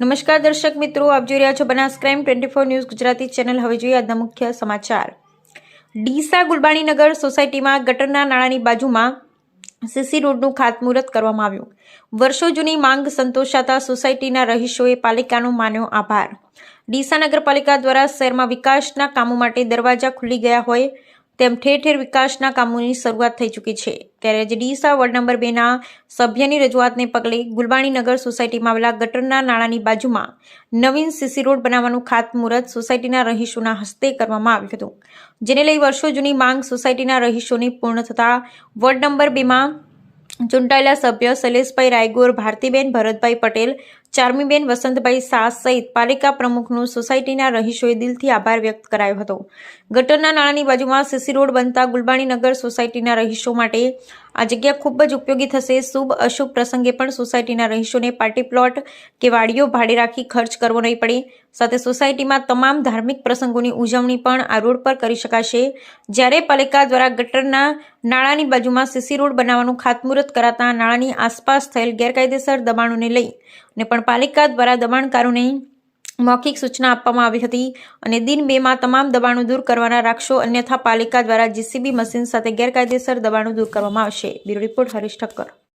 નમસ્કાર દર્શક મિત્રો, આપ જોઈ રહ્યા છો Banas crime twenty four news Gujarati channel. હવે જોઈએ આજના મુખ્ય સમાચાર. ડીસા ગુલબાણીનગર સોસાયટીમાં ગટરના નાળાની બાજુમાં સીસી રોડનું ખાતમુહૂર્ત કરવામાં આવ્યું. વર્ષો જૂની માંગ સંતોષાતા સોસાયટીના રહીશોએ પાલિકાનો માન્યો આભાર. ડીસા નગરપાલિકા દ્વારા શહેરમાં વિકાસના કામો માટે દરવાજા ખુલી ગયા હોય તેમ ઠેર ઠેર વિકાસના કામોની શરૂઆત થઈ ચૂકી છે. ત્યારે આજે ડીસા વોર્ડ નંબર બેના સભ્યની રજૂઆતને પગલે ગુલબાણીનગર સોસાયટીમાં આવેલા ગટરના નાળાની બાજુમાં નવીન સીસી રોડ બનાવવાનું ખાતમુહૂર્ત સોસાયટીના રહીશોના હસ્તે કરવામાં આવ્યું હતું. જેને લઈ વર્ષો જૂની માંગ સોસાયટીના રહીશોની પૂર્ણ થતા વોર્ડ નંબર બેમાં ચૂંટાયેલા સભ્ય શૈલેષભાઈ રાયગોર, ભારતીબેન ભરતભાઈ પટેલ ચારમીબેન વસંતભાઈ શાહ સહિત પાલિકા પ્રમુખનું સોસાયટીના રહીશોએ દિલથી આભાર વ્યક્ત કરાયો હતો. ગટરના નાળાની બાજુમાં સીસી રોડ બનતા ગુલબાણીનગર સોસાયટીના રહીશો માટે આ જગ્યા ખૂબ જ ઉપયોગી થશે. શુભ અશુભ પ્રસંગે પણ સોસાયટીના રહીશોને પાર્ટી પ્લોટ કે વાડીઓ ભાડે રાખી ખર્ચ કરવો નહીં પડે. સાથે સોસાયટીમાં તમામ ધાર્મિક પ્રસંગોની ઉજવણી પણ આ રોડ પર કરી શકાશે. જ્યારે પાલિકા દ્વારા ગટરના નાળાની બાજુમાં સીસી રોડ બનાવવાનું ખાતમુહૂર્ત કરાતા નાળાની આસપાસ થયેલ ગેરકાયદેસર દબાણોને લઈ અને પણ પાલિકા દ્વારા દબાણકારોને મૌખિક સૂચના આપવામાં આવી હતી અને દિન બેમાં તમામ દબાણો દૂર કરવાના રાખશો, અન્યથા પાલિકા દ્વારા જીસીબી મશીન સાથે ગેરકાયદેસર દબાણો દૂર કરવામાં આવશે. Bureau report Harish Thakkar.